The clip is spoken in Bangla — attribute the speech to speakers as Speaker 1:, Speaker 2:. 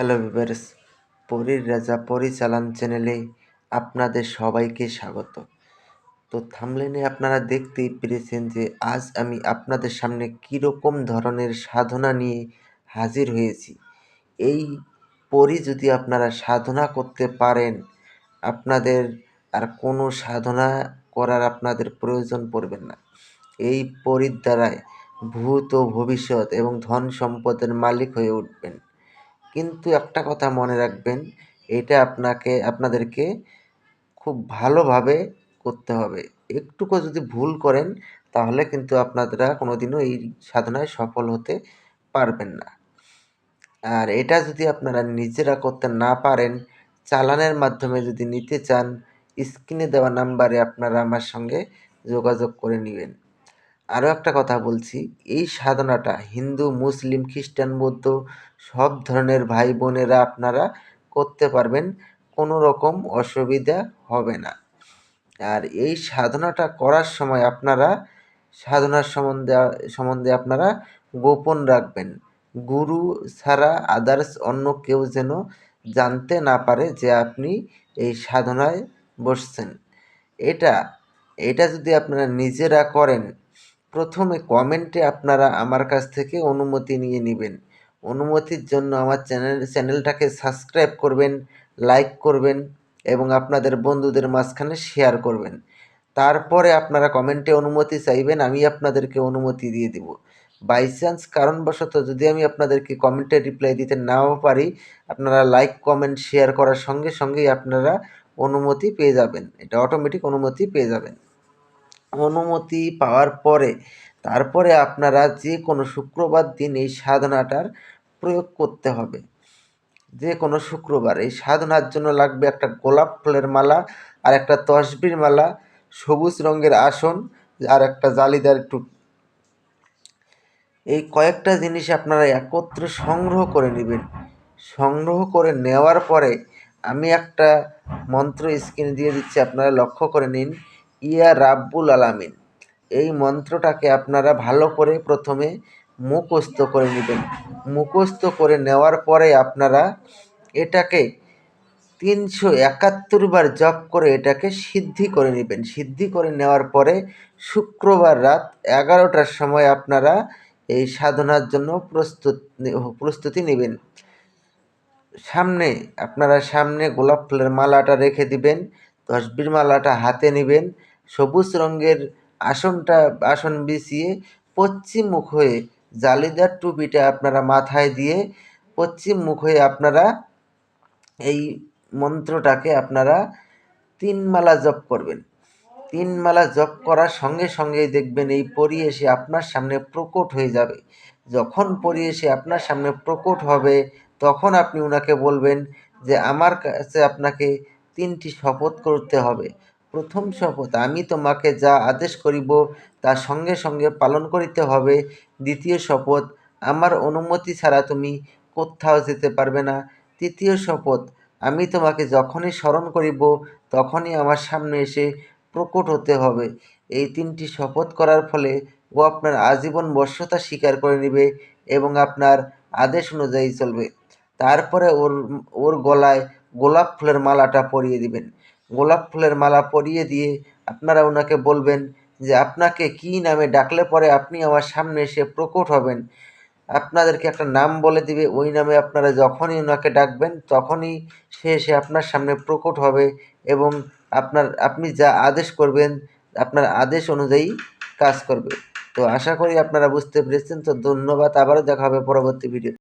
Speaker 1: হ্যালো ভিভার্স পরীর রাজা পরিচালন চ্যানেলে আপনাদের সবাইকে স্বাগত। তো থামলেনে আপনারা দেখতেই পেরেছেন যে আজ আমি আপনাদের সামনে কীরকম ধরনের সাধনা নিয়ে হাজির হয়েছি। এই পরি যদি আপনারা সাধনা করতে পারেন, আপনাদের আর কোনো সাধনা করার আপনাদের প্রয়োজন পড়বে না। এই পরির দ্বারায় ভূত ও ভবিষ্যৎ এবং ধন সম্পদের মালিক হয়ে উঠবেন। কিন্তু একটা কথা মনে রাখবেন, এটা আপনাকে, আপনাদেরকে খুব ভালোভাবে করতে হবে। একটুকু যদি ভুল করেন, তাহলে কিন্তু আপনারা কোনো দিনও এই সাধনায় সফল হতে পারবেন না। আর এটা যদি আপনারা নিজেরা করতে না পারেন, চালানের মাধ্যমে যদি নিতে চান, স্ক্রিনে দেওয়া নাম্বারে আপনারা আমার সঙ্গে যোগাযোগ করে নেবেন। আরও একটা কথা বলছি। এই সাধনাটা হিন্দু, মুসলিম, খ্রিস্টান, বৌদ্ধ সব ধরনের ভাই বোনেরা আপনারা করতে পারবেন, কোনো রকম অসুবিধা হবে না। আর এই সাধনাটা করার সময় আপনারা সাধনার সম্বন্ধে সম্বন্ধে আপনারা গোপন রাখবেন। গুরু ছাড়া আদার্স অন্য কেউ যেন জানতে না পারে যে আপনি এই সাধনায় বসছেন। এটা এটা যদি আপনারা নিজেরা করেন প্রথমে কমেন্টে আপনারা আমার কাছ থেকে অনুমতি নিয়ে নেবেন। অনুমতির জন্য আমার চ্যানেল, চ্যানেলটাকে সাবস্ক্রাইব করবেন, লাইক করবেন এবং আপনাদের বন্ধুদের মাঝখানে শেয়ার করবেন। তারপরে আপনারা কমেন্টে অনুমতি চাইবেন, আমি আপনাদেরকে অনুমতি দিয়ে দিব। বাই চান্স কারণবশত যদি আমি আপনাদেরকে কমেন্টে রিপ্লাই দিতে নাও পারি, আপনারা লাইক, কমেন্ট, শেয়ার করার সঙ্গে সঙ্গেই আপনারা অনুমতি পেয়ে যাবেন। এটা অটোমেটিক অনুমতি পেয়ে যাবেন। অনুমতি পাওয়ার পরে, তারপরে আপনারা যে কোনো শুক্রবার দিন এই সাধনাটার প্রয়োগ করতে হবে। যে কোনো শুক্রবার, এই সাধনার জন্য লাগবে একটা গোলাপ ফুলের মালা, আর একটা তসবির মালা, সবুজ রঙের আসন, আর একটা জালিদার টুপ এই কয়েকটা জিনিস আপনারা একত্রে সংগ্রহ করে নেবেন। সংগ্রহ করে নেওয়ার পরে আমি একটা মন্ত্র স্ক্রিনে দিয়ে দিচ্ছি, আপনারা লক্ষ্য করে নিন। ইয়া রাব্বুল আলামিন। এই মন্ত্রটাকে আপনারা ভালো করে প্রথমে মুখস্থ করে নেবেন। মুখস্থ করে নেওয়ার পরে আপনারা এটাকে তিনশো একাত্তর বার জপ করে এটাকে সিদ্ধি করে নেবেন। সিদ্ধি করে নেওয়ার পরে শুক্রবার রাত এগারোটার সময় আপনারা এই সাধনার জন্য প্রস্তুত প্রস্তুতি নেবেন। সামনে, আপনারা সামনে গোলাপ ফুলের মালাটা রেখে দিবেন, তসবির মালাটা হাতে নেবেন সবুজ রঙের আসনটা, আসন বিছিয়ে পশ্চিম মুখ হয়ে জালিদার টুপিটা আপনারা মাথায় দিয়ে পশ্চিম মুখ হয়ে আপনারা এই মন্ত্রটাকে আপনারা তিন মালা জপ করবেন। তিন মালা জপ করার সঙ্গে সঙ্গেই দেখবেন এই পরি এসে আপনার সামনে প্রকট হয়ে যাবে। যখন পরি এসে আপনার সামনে প্রকট হবে, তখন আপনি ওনাকে বলবেন যে, আমার কাছে আপনাকে তিনটি শপথ করতে হবে। প্রথম শপথ, আমি তোমাকে যা আদেশ করিব তা সঙ্গে সঙ্গে পালন করিতে হবে। দ্বিতীয় শপথ, আমার অনুমতি ছাড়া তুমি কোথাও যেতে পারবে না। তৃতীয় শপথ, আমি তোমাকে যখনই স্মরণ করিব তখনই আমার সামনে এসে প্রকট হতে হবে। এই তিনটি শপথ করার ফলে ও আপনার আজীবন বর্ষতা স্বীকার করে নেবে এবং আপনার আদেশ অনুযায়ী চলবে। তারপরে ওর ওর গলায় গোলাপ ফুলের মালাটা পরিয়ে দিবেন। গোলাপ ফুলের মালা পরিয়ে দিয়ে আপনারা ওনাকে বলবেন যে, আপনাকে কী নামে ডাকলে পরে আপনি আমার সামনে এসে প্রকট হবেন? আপনাদেরকে একটা নাম বলে দিবে। ওই নামে আপনারা যখনই ওনাকে ডাকবেন, তখনই সে এসে আপনার সামনে প্রকট হবে এবং আপনার, আপনি যা আদেশ করবেন, আপনার আদেশ অনুযায়ী কাজ করবে। তো আশা করি আপনারা বুঝতে পেরেছেন। তো ধন্যবাদ। আবারও দেখা হবে পরবর্তী ভিডিও